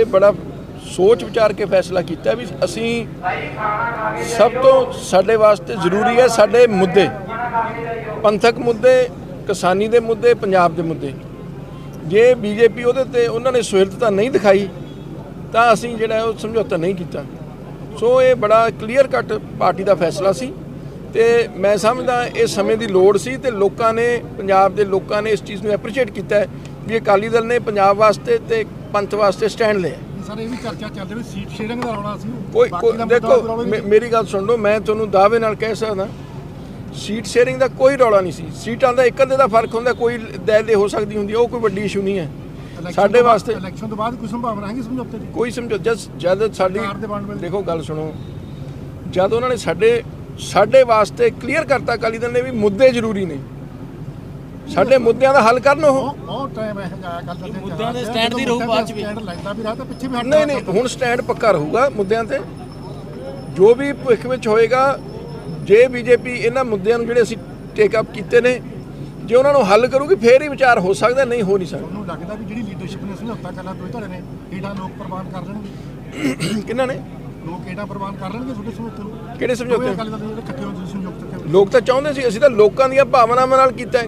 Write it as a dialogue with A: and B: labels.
A: ਇਹ ਬੜਾ ਸੋਚ ਵਿਚਾਰ ਕੇ ਫੈਸਲਾ ਕੀਤਾ ਵੀ ਅਸੀਂ ਸਭ ਤੋਂ ਸਾਡੇ ਵਾਸਤੇ ਜ਼ਰੂਰੀ ਹੈ ਸਾਡੇ ਮੁੱਦੇ, ਪੰਥਕ ਮੁੱਦੇ, ਕਿਸਾਨੀ ਦੇ ਮੁੱਦੇ, ਪੰਜਾਬ ਦੇ ਮੁੱਦੇ। ਜੇ ਬੀਜੇਪੀ ਉਹਦੇ ਤੇ ਉਹਨਾਂ ਨੇ ਸੁਹਿਰਦਤਾ ਨਹੀਂ ਦਿਖਾਈ, ਤਾਂ ਅਸੀਂ ਜਿਹੜਾ ਉਹ ਸਮਝੌਤਾ ਨਹੀਂ ਕੀਤਾ। ਸੋ ਇਹ ਬੜਾ ਕਲੀਅਰ ਕੱਟ ਪਾਰਟੀ ਦਾ ਫੈਸਲਾ ਸੀ ਤੇ ਮੈਂ ਸਮਝਦਾ ਇਹ ਸਮੇਂ ਦੀ ਲੋੜ ਸੀ ਤੇ ਲੋਕਾਂ ਨੇ, ਪੰਜਾਬ ਦੇ ਲੋਕਾਂ ਨੇ ਇਸ ਚੀਜ਼ ਨੂੰ ਐਪਰੀਸ਼ੀਏਟ ਕੀਤਾ ਹੈ ਵੀ ਅਕਾਲੀ ਦਲ ਨੇ ਪੰਜਾਬ ਵਾਸਤੇ ਤੇ ਪੰਥ ਵਾਸਤੇ ਸਟੈਂਡ ਲਿਆ
B: ਸਰ ਇਹ ਵੀ ਚਰਚਾ ਚੱਲ ਰਹੀ ਸੀਟ ਸ਼ੇਅਰਿੰਗ ਦਾ ਰੌਲਾ ਸੀ।
A: ਕੋਈ ਦੇਖੋ ਮੇਰੀ ਗੱਲ ਸੁਣ ਲਓ ਮੈਂ ਤੁਹਾਨੂੰ ਦਾਅਵੇ ਨਾਲ ਕਹਿ ਸਕਦਾ ਸੀਟ ਸ਼ੇਅਰਿੰਗ ਦਾ ਕੋਈ ਰੌਲਾ ਨਹੀਂ ਸੀ। ਸੀਟਾਂ ਦਾ ਇੱਕ ਅੱਧੇ ਦਾ ਫ਼ਰਕ ਹੁੰਦਾ ਕੋਈ ਦੇ ਦੇ ਹੋ ਸਕਦੀ ਹੁੰਦੀ ਉਹ ਕੋਈ ਵੱਡੀ ਇਸ਼ੂ ਨਹੀਂ ਹੈ। ਸਾਡੇ ਵਾਸਤੇ
B: ਇਲੈਕਸ਼ਨ ਤੋਂ ਬਾਅਦ ਕੋਈ ਸੰਭਾਵਨਾ ਹੈਗੀ ਸਮਝੌਤੇ ਦੀ?
A: ਕੋਈ ਸਮਝੋ ਜਦ ਜਦ ਸਾਡੀ। ਦੇਖੋ ਗੱਲ ਸੁਣੋ। ਜਦ ਉਹਨਾਂ ਨੇ ਸਾਡੇ ਸਾਡੇ ਵਾਸਤੇ ਕਲੀਅਰ ਕਰਤਾ ਅਕਾਲੀ ਦਲ ਨੇ ਵੀ ਮੁੱਦੇ ਜ਼ਰੂਰੀ ਨੇ। ਸਾਡੇ ਮੁੱਦਿਆਂ ਦਾ ਹੱਲ ਕਰਨ ਉਹ।
B: ਬਹੁਤ ਟਾਈਮ ਹੈ ਜਾਇਆ ਕੱਲ ਤੱਕ
C: ਮੁੱਦਿਆਂ ਦੇ stand ਦੀ ਰਹੂ ਬਾਅਦ ਚ ਵੀ।
B: ਸਟੈਂਡ ਲੈਂਦਾ ਵੀ ਰਹਾ ਤਾਂ ਪਿੱਛੇ ਵੀ ਹਟ
A: ਨਹੀਂ ਨਹੀਂ ਹੁਣ ਸਟੈਂਡ ਪੱਕਾ ਰਹੂਗਾ ਮੁੱਦਿਆਂ ਤੇ। ਜੋ ਵੀ ਭਵਿੱਖ ਵਿੱਚ ਹੋਏਗਾ ਜੇ ਬੀਜੇਪੀ ਇਹਨਾਂ ਮੁੱਦਿਆਂ ਨੂੰ ਜਿਹੜੇ ਅਸੀਂ ਟੇਕ ਅਪ ਕੀਤੇ ਨੇ ਜੇ ਉਹਨਾਂ ਨੂੰ ਹੱਲ ਕਰੂਗੀ ਫੇਰ ਹੀ ਵਿਚਾਰ ਹੋ ਸਕਦਾ ਨਹੀਂ ਹੋ ਨਹੀਂ ਸਕਦਾ।
B: ਤੁਹਾਨੂੰ ਲੱਗਦਾ ਵੀ ਜਿਹੜੀ ਲੀਡਰਸ਼ਿਪ ਨੇ ਸਮਝੌਤਾ ਕਰਨਾ ਦੋਈ ਧੜੇ ਨੇ ਏਡਾ ਲੋਕ ਪ੍ਰਵਾਨ ਕਰ ਲੈਣਗੇ?
A: ਕਿਹਨਾਂ ਨੇ?
B: ਲੋਕ ਏਡਾ ਪ੍ਰਵਾਨ ਕਰ ਲੈਣਗੇ ਤੁਹਾਡੇ ਸਮਝੌਤੇ ਨੂੰ?
A: ਕਿਹੜੇ ਸਮਝੌਤੇ?
B: ਤੇ
A: ਲੋਕ ਤਾਂ ਚਾਹੁੰਦੇ ਸੀ ਅਸੀਂ ਤਾਂ ਲੋਕਾਂ ਦੀਆਂ ਭਾਵਨਾਵਾਂ ਨਾਲ ਕੀਤਾ।